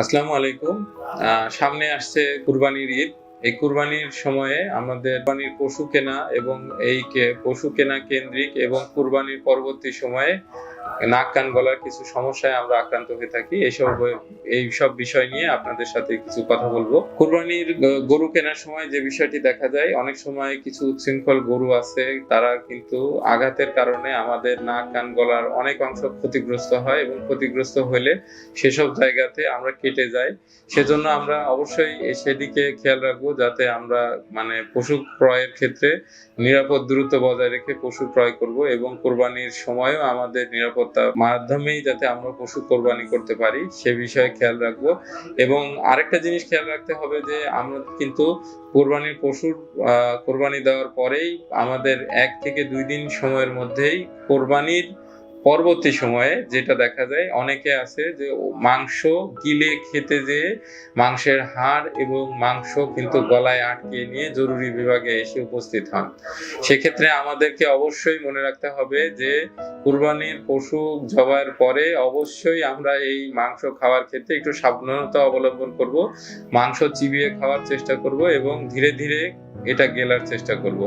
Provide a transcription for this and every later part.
আসসালামু আলাইকুম। সামনে আসছে কুরবানির ঈদ। এই কুরবানির সময়ে আমাদের কুরবানির পশু কেনা এবং এই পশু কেনা কেন্দ্রিক এবং কুরবানির পরবর্তী সময়ে নাক কান গলার কিছু সমস্যায় আমরা আক্রান্ত হয়ে থাকি এইসব এই বিষয় নিয়ে আপনাদের সাথে কিছু কথা বলব। কুরবানির গরু কেনার সময় যে বিষয়টি দেখা যায়, অনেক সময় কিছু উচ্ছৃঙ্খল গরু আছে, তারা কিন্তু আঘাতের কারণে আমাদের নাক কান গলার অনেক অংশ ক্ষতিগ্রস্ত হয় এবং ক্ষতিগ্রস্ত হলে সেসব জায়গাতে আমরা কেটে যাই। সেজন্য আমরা অবশ্যই সেদিকে খেয়াল রাখব, যাতে আমরা মানে পশু ক্রয়ের ক্ষেত্রে নিরাপদ দূরত্ব বজায় রেখে পশু ক্রয় করব এবং কোরবানির সময়ও আমাদের নিরাপত্তার মাধ্যমেই যাতে আমরা পশু কোরবানি করতে পারি, সে বিষয়ে খেয়াল রাখব। এবং আরেকটা জিনিস খেয়াল রাখতে হবে যে, আমরা কিন্তু কোরবানির পশুর কোরবানি দেওয়ার পরেই আমাদের এক থেকে দুই দিন সময়ের মধ্যেই কোরবানির পরবর্তী সময়ে যেটা দেখা যায়, অনেকে আছে যে মাংস গিলে খেতে যেয়ে মাংসের হাড় এবং মাংস কিন্তু গলায় আটকে নিয়ে জরুরি বিভাগে এসে উপস্থিত হন। সেক্ষেত্রে আমাদেরকে অবশ্যই মনে রাখতে হবে যে কুরবানির পশু জবাইয়ের পরে অবশ্যই আমরা এই মাংস খাওয়ার ক্ষেত্রে একটু সাবধানতা অবলম্বন করব, মাংস চিবিয়ে খাওয়ার চেষ্টা করব এবং ধীরে ধীরে এটা গেলার চেষ্টা করব।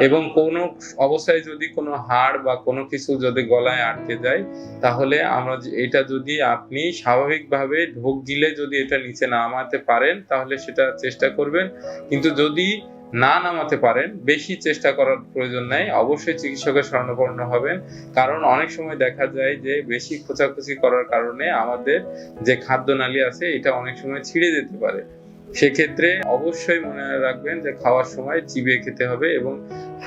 এবং কোনো অবস্থায় যদি কোনো হাড় বা কোনো কিছু যদি গলায় আটকে যায় তাহলে আমরা এটা যদি আপনি স্বাভাবিকভাবে ঢোক গিলে যদি এটা নিচে নামাতে পারেন, তাহলে সেটা চেষ্টা করবেন। কিন্তু যদি না নামাতে পারেন, বেশি চেষ্টা করার প্রয়োজন নাই, অবশ্যই চিকিৎসকের শরণাপন্ন হবেন। কারণ অনেক সময় দেখা যায় যে, বেশি খোঁচাখুচি করার কারণে আমাদের যে খাদ্যনালী আছে, এটা অনেক সময় ছিঁড়ে যেতে পারে। সেক্ষেত্রে অবশ্যই মনে রাখবেন যে, খাওয়ার সময় চিবিয়ে খেতে হবে এবং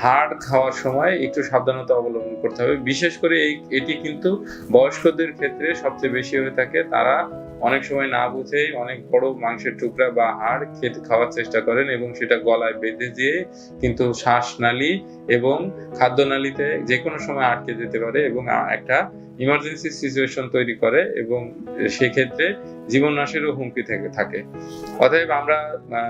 হাড় খাওয়ার সময় একটু সাবধানতা অবলম্বন করতে হবে। বিশেষ করে এই, এটি কিন্তু বয়স্কদের ক্ষেত্রে সবচেয়ে বেশি হয়ে থাকে। তারা অনেক সময় না বুঝেই অনেক বড় মাংসের টুকরা বা হাড় খেতে খাওয়ার চেষ্টা করেন এবং সেটা গলায় বেঁধে দিয়ে কিন্তু শ্বাসনালী এবং খাদ্যনালীতে যে কোনো সময় আটকে যেতে পারে এবং একটা ইমার্জেন্সি সিচুয়েশন তৈরি করে এবং সেক্ষেত্রে জীবন নাশেরও হুমকি থেকে, থাকে। অতএব আমরা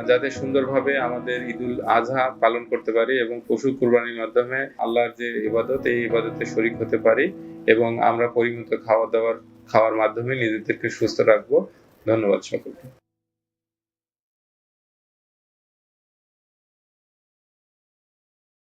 যাতে সুন্দরভাবে আমাদের ঈদুল আজহা পালন করতে পারি এবং পশু কুরবানির মাধ্যমে আল্লাহর যে ইবাদত, এই ইবাদতে শরিক হতে পারি এবং আমরা পরিমিত খাওয়া দাওয়ার, খাওয়ার মাধ্যমে নিজেদেরকে সুস্থ রাখব। ধন্যবাদ সকলকে।